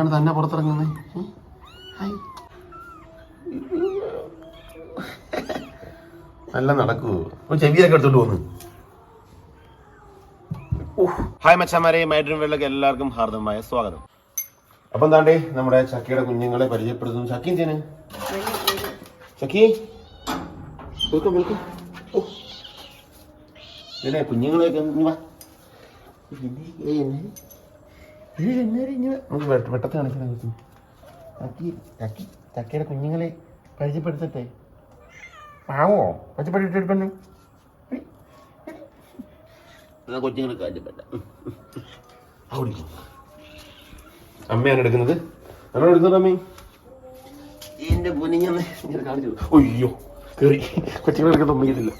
ആണ് തന്നെ പുറത്തിറങ്ങുന്നത് ഹായ്. നല്ല നടക്കൂ. ചെവിയൊക്കെ എടുത്തോണ്ട് പോന്നു ഹായ് മച്ചാമാരെ മൈഡ്രീം വേൾഡിലേക്ക് എല്ലാവർക്കും ഹാർദമായ സ്വാഗതം. അപ്പം എന്താണ്ടേ? നമ്മുടെ ചക്കിയുടെ കുഞ്ഞുങ്ങളെ പരിചയപ്പെടുത്തുന്നു. ചക്കിയും ചെയ്യുന്നു ചക്കി. വെൽക്കം. കുഞ്ഞുങ്ങളെയൊക്കെ വെട്ടത്ത് കാണിക്കാൻ പറ്റും ചക്കി ചക്കി ചക്കയുടെ കുഞ്ഞുങ്ങളെ പരിചയപ്പെടുത്തട്ടെ? പാവോ? പരിചയപ്പെടുത്തിട്ടെടുപ്പന്നെ കൊച്ചുങ്ങളെ പരിചയപ്പെട്ട അവിടെ അമ്മയാണ് എടുക്കുന്നത്. ആണോ എടുക്കുന്നത് അമ്മേ? എന്റെ പൊന്നിങ്ങനെ ഇങ്ങനെ കാണിച്ചു. അയ്യോ കേറി. കൊച്ചുങ്ങളെ എടുക്കാൻ സമ്മതിക്കത്തില്ല.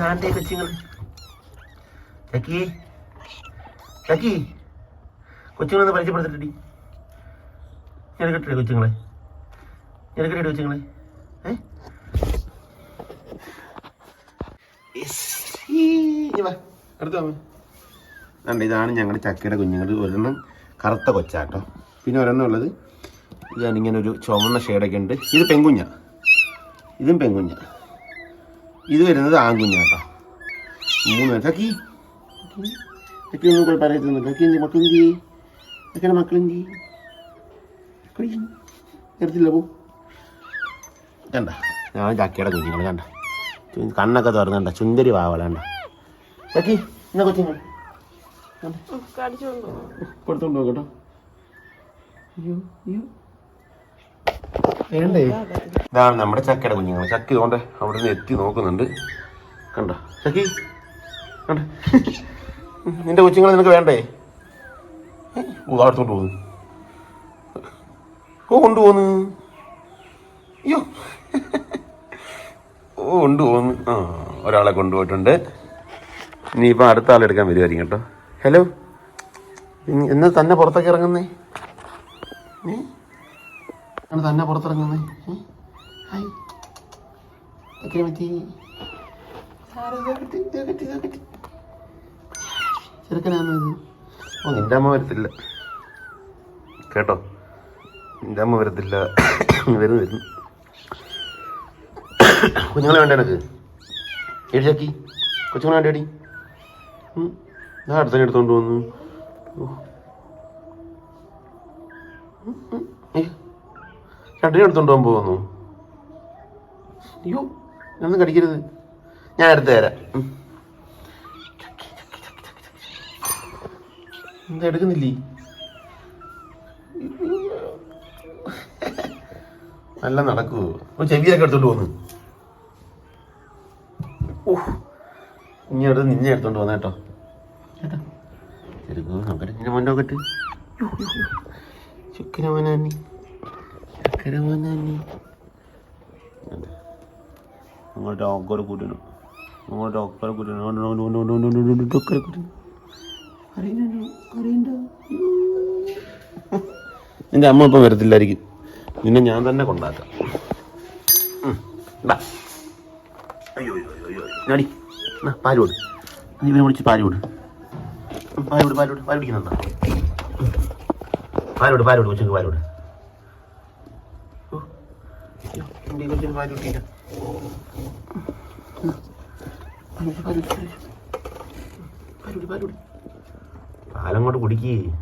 നാട്ടെ കൊച്ചുങ്ങൾ ചക്കി. ചക്കി. കൊച്ചുങ്ങളൊന്ന് പരിചയപ്പെടുത്തിട്ടി ഞാൻ കെട്ടില്ലേ കൊച്ചുങ്ങളെ ഞാൻ എടുക്കട്ടെ കൊച്ചുങ്ങളെ ഏ അടുത്ത ഇതാണ് ഞങ്ങളുടെ ചക്കയുടെ കുഞ്ഞുങ്ങൾ ഒരെണ്ണം കറുത്ത കൊച്ചാട്ടോ പിന്നെ ഒരെണ്ണം ഉള്ളത് ഇതാണിങ്ങനെ ഒരു ചുവന്ന ഷെയ്ഡൊക്കെ ഉണ്ട് ഇത് പെങ്കുഞ്ഞ ഇതും പെങ്കുഞ്ഞ ഇത് വരുന്നത് ആൺകുഞ്ഞാട്ടോ മൂന്ന് ചക്കി ചക്കി ഒന്നും കൂടെ പറയത്തുന്നു എന്ത് എന്തി മക്കളെന്തി ചക്കയുടെ മക്കളെന്തി എടുത്തില്ല പോ കണ്ട ഞാൻ ചക്കയുടെ കുഞ്ഞുങ്ങൾ കണ്ട. കണ്ണൊക്കെ തുറന്നണ്ട ചുന്തരി ചുന്ദരി കണ്ട. ചക്കി എന്നാ കൊച്ചുങ്ങൾ കൊടുത്തോണ്ട് കേട്ടോ. അയ്യോ അയ്യോ. വേണ്ടേ? ഇതാണ് നമ്മുടെ ചക്കയുടെ കുഞ്ഞുങ്ങൾ ചക്ക ഇതുകൊണ്ട് അവിടെ നിന്ന് എത്തി നോക്കുന്നുണ്ട്. കണ്ടോ? ചക്കി. കണ്ട? നിന്റെ കൊച്ചുങ്ങൾ നിനക്ക് വേണ്ടേ? ഓ അടുത്തോട്ട് പോകുന്നു. ഓ കൊണ്ടുപോകുന്നു അയ്യോ ഓ കൊണ്ടുപോന്ന്. ആ ഒരാളെ കൊണ്ടുപോയിട്ടുണ്ട്. ഇനിയിപ്പോൾ അടുത്ത ആളെടുക്കാൻ വരുമായിരിക്കും കേട്ടോ. ഹലോ. ഇനി എന്ന് തന്നെ പുറത്തേക്ക് ഇറങ്ങുന്നേ? ആണ് തന്നെ പുറത്തിറങ്ങുന്നേ? ഹായ്. ഒക്കെ പറ്റി. ചെറുക്കനാണോ ഇത്? ഓ നിന്റെ അമ്മ വരത്തില്ല. കേട്ടോ? നിന്റെ അമ്മ വരത്തില്ല. വരുന്നു വരുന്നു കുഞ്ഞുങ്ങളെ വേണ്ട എനക്ക് എടി ചക്കി കൊച്ചുങ്ങളെ വേണ്ടേടി. ഞാൻ അടുത്തന്നെ എടുത്തോണ്ട് വന്നു. രണ്ടിനെ എടുത്തോണ്ട് പോകാൻ പോകുന്നു. അയ്യോ ഞാനൊന്നും കടിക്കരുത്. ഞാൻ എടുത്തു തരാം. എന്താ എടുക്കുന്നില്ലേ നല്ല നടക്കുവോ ഒരു ചെവിയൊക്കെ എടുത്തോണ്ട് പോന്നു ഓഹ് ഇനി എടുത്ത് നിന്നെ എടുത്തോണ്ട് പോന്ന കേട്ടോ കേട്ടോ എടുക്കോ നോക്കട്ടെ നിന്നെ മോന്റെ നോക്കട്ടെ ചുക്കര മോനാനി ചക്കര മോനാനി അങ്ങോട്ട് ഒക്കര കൂട്ടണം അങ്ങോട്ട് ഒക്കര കൂട്ടണം ഒക്കര കൂട്ടണം നിന്റെ അമ്മ ഇപ്പം വരത്തില്ലായിരിക്കും. നിന്നെ ഞാൻ തന്നെ കൊണ്ടാക്കാം. അയ്യോ അയ്യോ അയ്യോ ഞാടി പാൽ കൊടു. നീ ഇവനെ വിളിച്ച് പാൽ കൊടു. പാൽ കൊടു പാൽ കൊടു. പാൽ കുടിക്കുന്നുണ്ടോ? ഉം. പാൽ കൊടു പാൽ കൊടു. കൊച്ചുങ്ങൾക്ക് പാൽ കൊടു. ഓ, അയ്യോ, എന്റെ ഈ കൊച്ചിന് പാൽ കുടിക്കില്ല പാൽ പാൽ പാൽ പാൽ കുടി, പാൽ കുടി. പാലങ്ങോട്ട് കുടിക്കേ.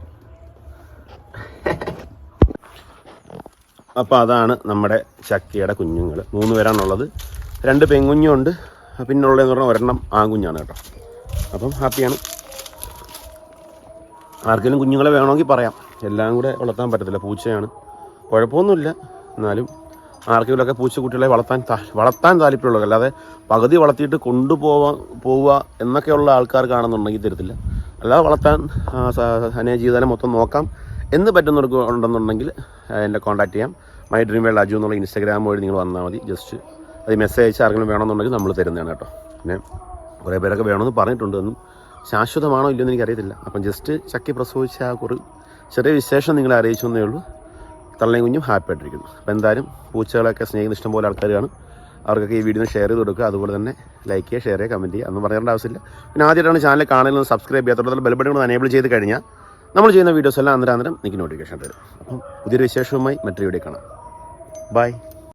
അപ്പോൾ അതാണ് നമ്മുടെ ശക്തിയുടെ കുഞ്ഞുങ്ങൾ മൂന്ന് പേരാണുള്ളത്. രണ്ട് പെൺകുഞ്ഞുണ്ട്. പിന്നുള്ളതെന്ന് പറഞ്ഞാൽ ഒരെണ്ണം ആൺകുഞ്ഞാണ് കേട്ടോ. അപ്പം ഹാപ്പിയാണ്. ആർക്കെങ്കിലും കുഞ്ഞുങ്ങളെ വേണമെങ്കിൽ പറയാം. എല്ലാം കൂടെ വളർത്താൻ പറ്റത്തില്ല. പൂച്ചയാണ്. കുഴപ്പമൊന്നുമില്ല. എന്നാലും ആർക്കെങ്കിലുമൊക്കെ പൂച്ചക്കുട്ടികളെ വളർത്താൻ വളർത്താൻ താല്പര്യമുള്ളത് അല്ലാതെ പകുതി വളർത്തിയിട്ട് കൊണ്ടുപോവാ പോവുക എന്നൊക്കെയുള്ള ആൾക്കാർക്കാണെന്നുണ്ടെങ്കിൽ തരത്തില്ല. അല്ലാതെ വളർത്താൻ അനേ ജീവിതം മൊത്തം നോക്കാം. എന്ന് പറ്റുന്നവർക്ക് ഉണ്ടെന്നുണ്ടെങ്കിൽ എന്നെ കോൺടാക്ട് ചെയ്യാം. മൈ ഡ്രീം വേൾഡ് അജു എന്നുള്ള ഇൻസ്റ്റാഗ്രാം വഴി നിങ്ങൾ വന്നാൽ മതി. ജസ്റ്റ് അത് മെസ്സേജ് അയച്ച് ആർക്കെങ്കിലും വേണമെന്നുണ്ടെങ്കിൽ നമ്മൾ തരുന്നതാണ് കേട്ടോ. പിന്നെ കുറേ പേരൊക്കെ വേണമെന്ന് പറഞ്ഞിട്ടുണ്ട് എന്നും ശാശ്വതമാണോ ഇല്ലയോ എന്ന് എനിക്കറിയത്തില്ല. അപ്പം ജസ്റ്റ് ചക്കി പ്രസവിച്ച ആ കുറു ചെറിയ വിശേഷം നിങ്ങളെ അറിയിച്ചു എന്നേ ഉള്ളൂ. തള്ളയും കുഞ്ഞും ഹാപ്പി ആയിട്ടിരിക്കുന്നു. അപ്പോൾ എന്തായാലും പൂച്ചകളൊക്കെ സ്നേഹിക്കുന്ന ഇഷ്ടംപോലെ ആൾക്കാരാണ് അവർക്കൊക്കെ ഈ വീഡിയോ ഷെയർ ചെയ്ത് കൊടുക്കുക. അതുപോലെ തന്നെ ലൈക്ക് ചെയ്യുക ഷെയർ ചെയ്യുക കമന്റ് ചെയ്യുക അതൊന്നും പറയേണ്ട ആവശ്യമില്ല. പിന്നെ ആദ്യമായിട്ടാണ് ചാനൽ കാണുന്നത് സബ്സ്ക്രൈബ് ചെയ്യുക തുടർന്ന് ബെൽബട്ടൺ ഒന്ന് എനേബിൾ ചെയ്ത് കഴിഞ്ഞാൽ നമ്മൾ ചെയ്യുന്ന വീഡിയോസ് എല്ലാം അന്നേരം അന്നേരം എനിക്ക് നോട്ടിഫിക്കേഷൻ തരും അപ്പം പുതിയൊരു വിശേഷവുമായി മറ്റൊരു വീഡിയോ കാണാം. ബൈ